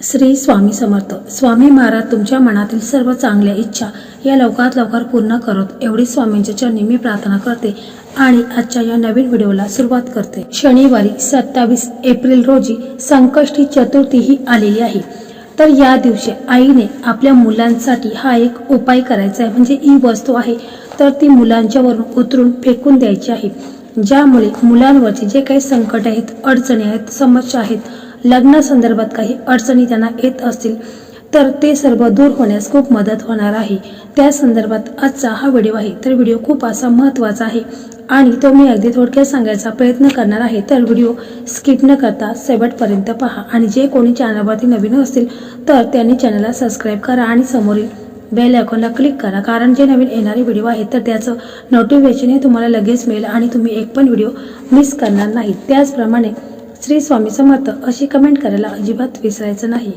श्री स्वामी समर्थ. स्वामी महाराज तुमच्या मनातील सर्व चांगल्या इच्छा या लवकरात लवकर पूर्ण करत एवढी स्वामींच्या चरणी मी प्रार्थना करते आणि आजच्या या नवीन व्हिडिओला सुरुवात करते. शनिवारी सत्तावीस एप्रिल रोजी संकष्टी चतुर्थी ही आलेली आहे. तर या दिवशी आईने आपल्या मुलांसाठी हा एक उपाय करायचा आहे. म्हणजे ही वस्तू आहे तर ती मुलांच्यावरून उतरून फेकून द्यायची आहे. ज्यामुळे मुलांवरचे जे काही संकट आहेत अडचणी आहेत समस्या आहेत लग्नासंदर्भात काही अडचणी त्यांना येत असतील तर ते सर्व दूर होण्यास खूप मदत होणार आहे. त्या संदर्भात आजचा हा व्हिडिओ आहे. तर व्हिडिओ खूप असा महत्त्वाचा आहे आणि तो मी अगदी थोडक्यात सांगायचा प्रयत्न करणार आहे. तर व्हिडिओ स्किप न करता शेवटपर्यंत पहा आणि जे कोणी चॅनलवरती नवीन असतील तर त्यांनी चॅनलला सबस्क्राईब करा आणि समोरील बेल आयकॉनला क्लिक करा. कारण जे नवीन येणारे व्हिडिओ आहेत तर त्याचं नोटिफिकेशन हे तुम्हाला लगेच मिळेल आणि तुम्ही एक पण व्हिडिओ मिस करणार नाही. त्याचप्रमाणे श्री स्वामी समर्थ अशी कमेंट करायला अजिबात विसरायचं नाही.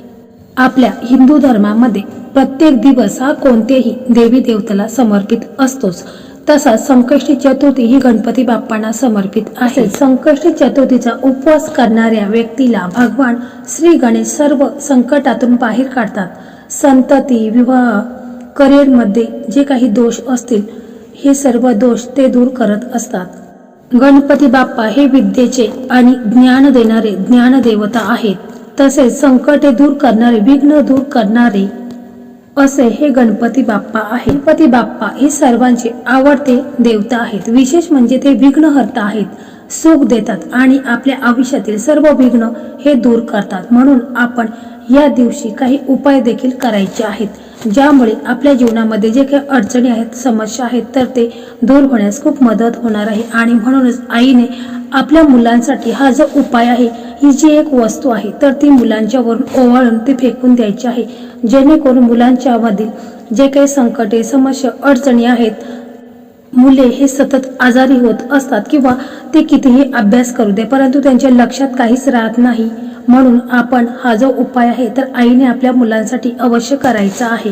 आपल्या हिंदू धर्मामध्ये प्रत्येक दिवस हा कोणत्याही देवी देवतेला समर्पित असतोच. तसाच संकष्टी चतुर्थी ही गणपती बाप्पांना समर्पित आहे संकष्टी चतुर्थीचा उपवास करणाऱ्या व्यक्तीला भगवान श्री गणेश सर्व संकटातून बाहेर काढतात. संतती विवाह करिअरमध्ये जे काही दोष असतील हे सर्व दोष ते दूर करत असतात. गणपती बाप्पा हे विद्येचे आणि ज्ञान देणारे ज्ञानदेवता आहेत. तसेच संकटे दूर करणारे विघ्न दूर करणारे असे हे गणपती बाप्पा आहे गणपती बाप्पा हे सर्वांचे आवडते देवता आहेत. विशेष म्हणजे ते विघ्नहर्ता आहेत. सुख देतात आणि आपल्या आयुष्यातील सर्व विघ्न हे दूर करतात. म्हणून आपण या दिवशी काही उपाय देखील करायचे आहेत ज्यामुळे आपल्या जीवनामध्ये जे काही अडचणी आहेत समस्या आहेत तर ते दूर होण्यास खूप मदत होणार आहे. आणि म्हणूनच आईने आपल्या मुलांसाठी हा जो उपाय आहे ही जी एक वस्तू आहे तर ती मुलांच्यावरून ओवाळून ती फेकून द्यायची आहे. जेणेकरून मुलांच्या मधील जे काही संकटे समस्या अडचणी आहेत मुले हे सतत आजारी होत असतात किंवा ते कितीही अभ्यास करू दे परंतु त्यांच्या लक्षात काहीच राहत नाही. म्हणून आपण हा जो उपाय आहे तर आईने आपल्या मुलांसाठी अवश्य करायचा आहे.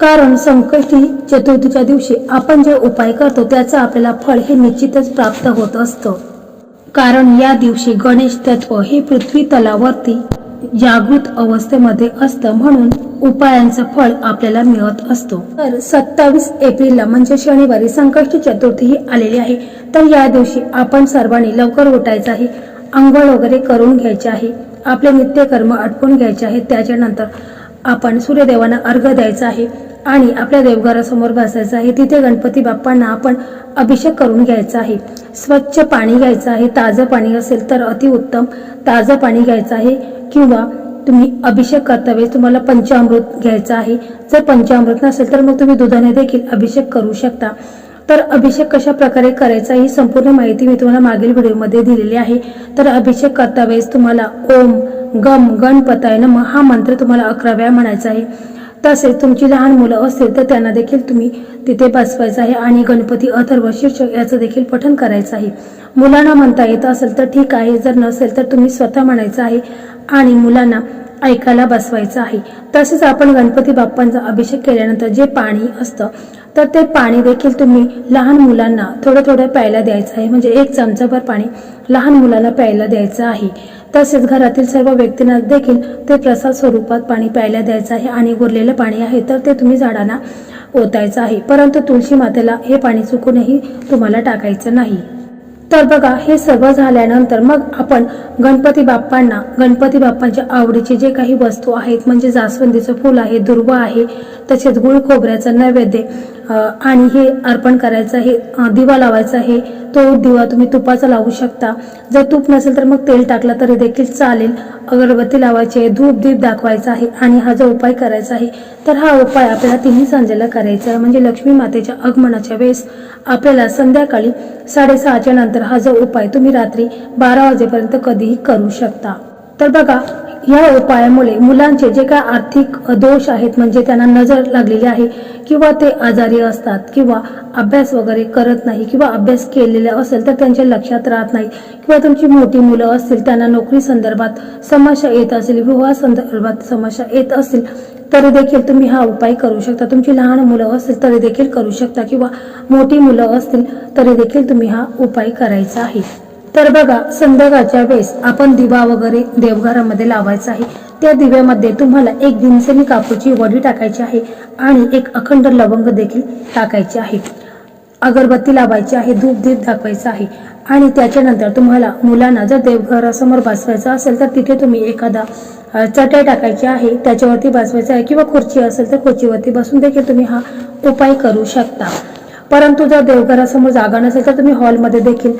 कारण संकष्टी चतुर्थीच्या दिवशी आपण जे उपाय करतो त्याचं आपल्याला फळ हे निश्चितच प्राप्त होत असतं. कारण या दिवशी गणेश तत्व हे पृथ्वी तलावरती जागृत अवस्थेमध्ये असतं म्हणून उपायांचं फळ आपल्याला मिळत असतो. तर सत्तावीस एप्रिलला म्हणजे शनिवारी संकष्टी चतुर्थी ही आलेली आहे. तर या दिवशी आपण सर्वांनी लवकर उठायचं आहे आंघोळ वगैरे करून घ्यायचे आहे. आपले नित्यकर्म आटपून घ्यायचे आहे त्याच्यानंतर आपण सूर्यदेवांना अर्घ द्यायचा आहे आणि आपल्या देवघरासमोर बसायचं आहे. तिथे गणपती बाप्पांना आपण अभिषेक करून घ्यायचा आहे. स्वच्छ पाणी घ्यायचं आहे. ताजं पाणी असेल तर अतिउत्तम ताजं पाणी घ्यायचं आहे किंवा तुम्ही अभिषेक करता वेळेस तुम्हाला पंचामृत घ्यायचं आहे. जर पंचामृत नसेल तर मग तुम्ही दुधाने देखील अभिषेक करू शकता. तर अभिषेक कशा प्रकारे करायचा ही संपूर्ण माहिती मी तुम्हाला मागील व्हिडिओमध्ये दिलेली आहे. तर अभिषेक करता वेळेस तुम्हाला ओम गम गणपताय नम हा मंत्र तुम्हाला अकरा वेळा म्हणायचा आहे. तसेच तुमची लहान मुलं असतील तर त्यांना देखील तुम्ही तिथे बसवायचं आहे आणि गणपती अथर्व शीर्षक याचं देखील पठन करायचं आहे. मुलांना म्हणता येत असेल तर ठीक आहे जर नसेल तर तुम्ही स्वतः म्हणायचं आहे. आणि मुलांना ऐकायला बसवायचं आहे. तसेच आपण गणपती बाप्पांचा अभिषेक केल्यानंतर जे पाणी असतं तर ते पाणी देखील तुम्ही लहान मुलांना थोडं थोडं प्यायला द्यायचं आहे. म्हणजे एक चमचाभर पाणी लहान मुलांना प्यायला द्यायचं आहे. तसेच घरातील सर्व व्यक्तींना देखील ते प्रसाद स्वरूपात पाणी प्यायला द्यायचं आहे आणि उरलेलं पाणी आहे तर ते तुम्ही झाडांना ओतायचं आहे. परंतु तुळशी मातेला हे पाणी चुकूनही तुम्हाला टाकायचं नाही. तर बघा हे सगळं झाल्यानंतर मग आपण गणपती बाप्पांना गणपती बाप्पांच्या आवडीचे जे काही वस्तू आहेत म्हणजे जास्वंदीचं फूल आहे दुर्वा आहे तसेच गुळ खोबऱ्याचं नैवेद्य आणि हे अर्पण करायचं आहे दिवा लावायचा आहे तो दिवा तुम्ही तुपाचा लावू शकता. जर तूप नसेल तर मग तेल टाकलं तरी देखील चालेल. अगरबत्ती लावायची आहे धूप दीप दाखवायचा आहे आणि हा जो उपाय करायचा आहे तर हा उपाय आपल्याला तिन्ही सांजेला करायचा आहे. म्हणजे लक्ष्मी मातेच्या आगमनाच्या वेळेस आपल्याला संध्याकाळी साडेसहाच्या नंतर हा जो उपाय तुम्ही रात्री बारा वाजेपर्यंत कधीही करू शकता. तर बघा या उपायामुळे मुलांचे जे काय आर्थिक दोष आहेत म्हणजे त्यांना नजर लागलेली आहे किंवा ते आजारी असतात किंवा अभ्यास वगैरे करत नाही किंवा अभ्यास केलेला असेल तर त्यांच्या लक्षात राहत नाही किंवा तुमची मोठी मुलं असतील त्यांना नोकरी संदर्भात समस्या येत असेल विवाह संदर्भात समस्या येत असतील तरी देखील तुम्ही हा उपाय करू शकता. तुमची लहान मुलं असतील तरी देखील करू शकता किंवा मोठी मुलं असतील तरी देखील तुम्ही हा उपाय करायचा आहे. तर बघा संध्याकाळच्या वेळेस आपण दिवा वगैरे देवघरामध्ये लावायचा आहे. त्या दिव्यामध्ये तुम्हाला एक दिनसेनी कापूची वडी टाकायची आहे आणि एक अखंड लवंग देखील टाकायचे आहे. अगरबत्ती लावायची आहे धूप दीप दाखवायचा आहे. आणि त्याच्यानंतर तुम्हाला मुलांना जर देवघरासमोर बसवायचं असेल तर तिथे तुम्ही एखादा अ, चटई टाकायची आहे. त्याच्यावरती बसवायचं आहे किंवा खुर्ची असेल तर खुर्चीवरती बसून देखील तुम्ही हा उपाय करू शकता. परंतु जर देवघरासमोर जागा नसेल तर तुम्ही हॉलमध्ये देखील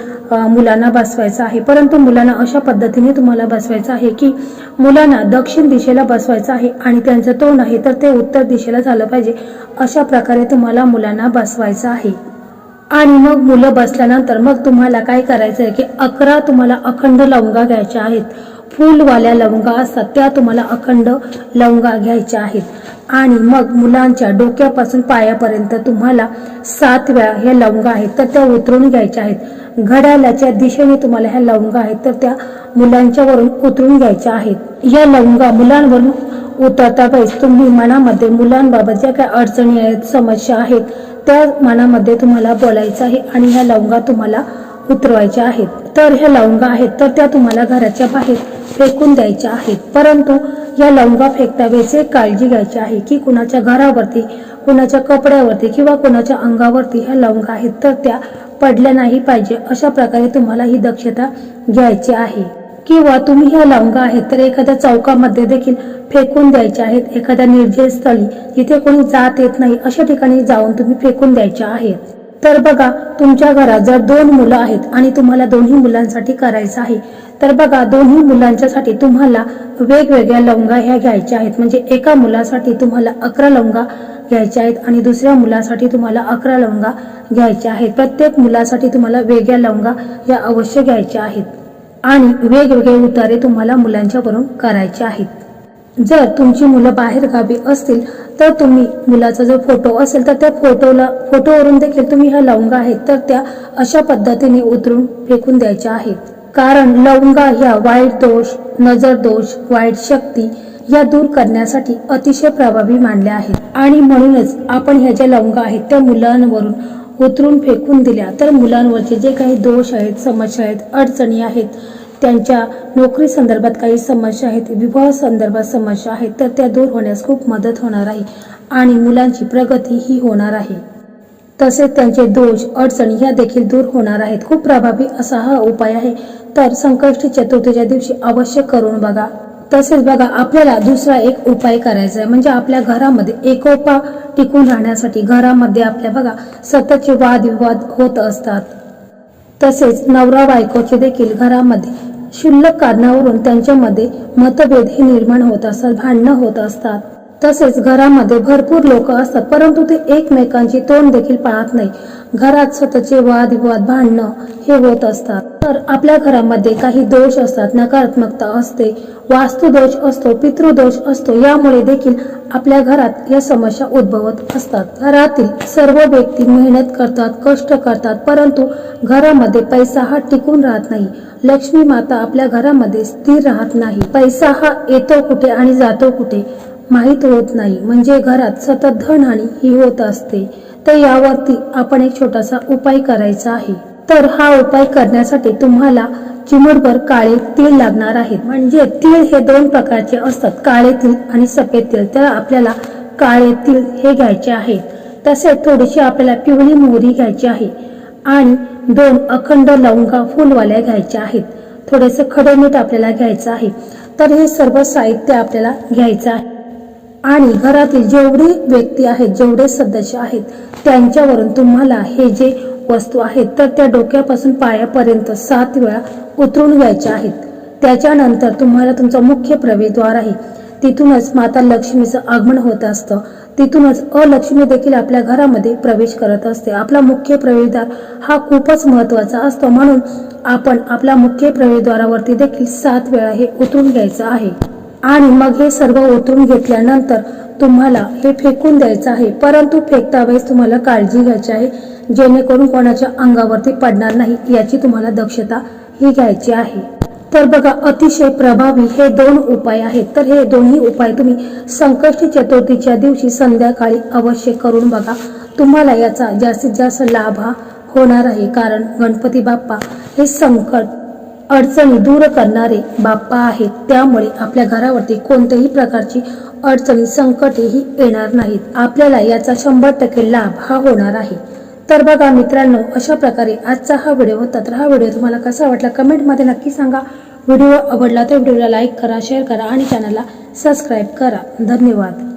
मुलांना बसवायचं आहे. परंतु मुलांना अशा पद्धतीने तुम्हाला बसवायचं आहे की मुलांना दक्षिण दिशेला बसवायचं आहे आणि त्यांचं तोंड आहे तर ते उत्तर दिशेला झालं पाहिजे अशा प्रकारे तुम्हाला मुलांना बसवायचं आहे. आणि मग मुलं बसल्यानंतर मग तुम्हाला काय करायचं आहे की अकरा तुम्हाला अखंड लवंगा घ्यायच्या आहेत. फुलवाल्या लवंगा असतात त्या तुम्हाला अखंड लवंगा घ्यायच्या आहेत. आणि मग मुलांच्या डोक्यापासून पायापर्यंत तुम्हाला सात वेळा ह्या लवंगा आहेत तर त्या उतरून घ्यायच्या आहेत. घड्याळाच्या दिशेने तुम्हाला ह्या लवंगा आहेत तर त्या मुलांच्यावरून उतरून घ्यायच्या आहेत. या लवंगा मुलांवरून उतरता पाहिजे तुम्ही मनामध्ये मुलांबाबत ज्या काही अडचणी आहेत समस्या आहेत त्या मनामध्ये तुम्हाला बोलायचं आहे आणि ह्या लवंगा तुम्हाला उतरवायच्या आहेत. तर ह्या लवंगा आहेत तर त्या तुम्हाला घराच्या बाहेर फेकून द्यायच्या आहेत. परंतु या लवंगा फेकता एक काळजी घ्यायची आहे की कुणाच्या घरावरती कुणाच्या कपड्यावरती किंवा कुणाच्या अंगावरती ह्या लवंगा आहेत तर त्या पडल्या नाही पाहिजे. अशा प्रकारे तुम्हाला ही दक्षता घ्यायची आहे. किंवा तुम्ही ह्या लवंगा आहेत तर एखाद्या चौकामध्ये देखील फेकून द्यायच्या आहेत. एखाद्या निर्जय स्थळी जिथे कोणी जात येत नाही अशा ठिकाणी जाऊन तुम्ही फेकून द्यायच्या आहेत. तर बघा तुमच्या घरात जर दोन मुलं आहेत आणि तुम्हाला दोन्ही मुलांसाठी करायचं आहे तर बघा दोन्ही मुलांच्यासाठी तुम्हाला वेगवेगळ्या लवंगा ह्या घ्यायच्या आहेत. म्हणजे एका मुलासाठी तुम्हाला अकरा लवंगा घ्यायच्या आहेत आणि दुसऱ्या मुलासाठी तुम्हाला अकरा लवंगा घ्यायच्या आहेत. प्रत्येक मुलासाठी तुम्हाला वेगळ्या लवंगा या अवश्य घ्यायच्या आहेत आणि वेगवेगळे उतारे तुम्हाला मुलांच्यावरून करायचे आहेत. जर तुमची मुलं बाहेर गावी असतील तर तुम्ही मुलाचा जर फोटो असेल तर त्या फोटोला फोटोवरून देखील तुम्ही ह्या लवंगा आहेत तर त्या अशा पद्धतीने उतरून फेकून द्यायच्या आहेत. कारण लवंगा ह्या वाईट दोष नजर दोष वाईट शक्ती या दूर करण्यासाठी अतिशय प्रभावी मानल्या आहेत. आणि म्हणूनच आपण ह्या ज्या लवंगा आहेत त्या मुलांवरून उतरून फेकून दिल्या तर मुलांवरचे जे काही दोष आहेत समस्या आहेत अडचणी आहेत त्यांच्या नोकरी संदर्भात काही समस्या आहेत विवाह संदर्भात समस्या आहेत तर त्या दूर होण्यास खूप मदत होणार आहे आणि मुलांची प्रगती ही होणार आहे. तसेच त्यांचे दोष अडचणी ह्या देखील दूर होणार आहेत. खूप प्रभावी असा हा उपाय आहे. तर संकष्टी चतुर्थीच्या दिवशी अवश्य करून बघा. तसेच बघा आपल्याला दुसरा एक उपाय करायचा आहे. म्हणजे आपल्या घरामध्ये एकोपा टिकून राहण्यासाठी घरामध्ये आपल्या बघा सततचे वादविवाद होत असतात. तसेच नवरा बायकोचे देखील घरामध्ये क्षुल्लक कारणावरून त्यांच्यामध्ये मतभेद हे निर्माण होत असतात भांडणं होत असतात. तसेच घरामध्ये भरपूर लोक असतात परंतु ते एकमेकांची तोंड देखील पाळत नाही घरात स्वतःचे वादविवाद भांडणं हे होत असतात. तर आपल्या घरामध्ये काही दोष असतात नकारात्मकता असते वास्तुदोष असतो पितृदोष असतो यामुळे देखील आपल्या घरात या समस्या उद्भवत असतात. घरातील सर्व व्यक्ती मेहनत करतात कष्ट करतात परंतु घरामध्ये पैसा हा टिकून राहत नाही. लक्ष्मी माता आपल्या घरामध्ये स्थिर राहत नाही. पैसा हा येतो कुठे आणि जातो कुठे माहीत होत नाही. म्हणजे घरात सतत धनहानी ही होत असते. तर यावरती आपण एक छोटासा उपाय करायचा आहे. तर हा उपाय करण्यासाठी तुम्हाला चिमूटभर काळे तीळ लागणार आहेत म्हणजे तीळ हे दोन प्रकारचे असतात काळे तीळ आणि सफेद तीळ तर आपल्याला काळे तीळ हे घ्यायचे आहेत तसेच थोडीशी आपल्याला पिवळी मोहरी घ्यायची आहे आणि दोन अखंड लवंगा फुलवाल्या घ्यायच्या आहेत. थोडेसे खडे मीठ आपल्याला घ्यायचं आहे. तर हे सर्व साहित्य आपल्याला घ्यायचं आहे. आणि घरातील जेवढे व्यक्ती आहेत जेवढे सदस्य आहेत त्यांच्यावरून तुम्हाला हे जे वस्तू आहेत तर त्या डोक्यापासून पायापर्यंत सात वेळा उतरून घ्यायच्या आहेत. त्याच्यानंतर तुम्हाला तुमचा मुख्य प्रवेशद्वार आहे. तिथूनच माता लक्ष्मीचं आगमन होत असतं. तिथूनच अलक्ष्मी देखील आपल्या घरामध्ये प्रवेश करत असते. आपला मुख्य प्रवेशद्वार हा खूपच महत्त्वाचा असतो. म्हणून आपण आपल्या मुख्य प्रवेशद्वारावरती देखील सात वेळा हे उतरून घ्यायचं आहे. आणि मग हे सर्व उतरून घेतल्यानंतर तुम्हाला हे फेकून द्यायचं आहे. परंतु फेकता वेळेस तुम्हाला काळजी घ्यायची आहे. जेणेकरून कोणाच्या अंगावरती पडणार नाही याची तुम्हाला दक्षता ही घ्यायची आहे. तर बघा अतिशय प्रभावी हे दोन उपाय आहेत. तर हे दोन्ही उपाय तुम्ही संकष्टी चतुर्थीच्या दिवशी संध्याकाळी अवश्य करून बघा. तुम्हाला याचा जास्तीत जास्त लाभ हा होणार आहे. कारण गणपती बाप्पा हे संकट अडचणी दूर करणारे बाप्पा आहेत. त्यामुळे आपल्या घरावरती कोणत्याही प्रकारची अडचणी संकटेही येणार नाहीत. आपल्याला याचा शंभर टक्के लाभ हा होणार आहे. तर बघा मित्रांनो अशा प्रकारे आजचा हा व्हिडिओ होता. तर हा व्हिडिओ तुम्हाला कसा वाटला कमेंटमध्ये नक्की सांगा. व्हिडिओ आवडला तर व्हिडिओला लाईक करा शेअर करा आणि चॅनलला सबस्क्राईब करा. धन्यवाद.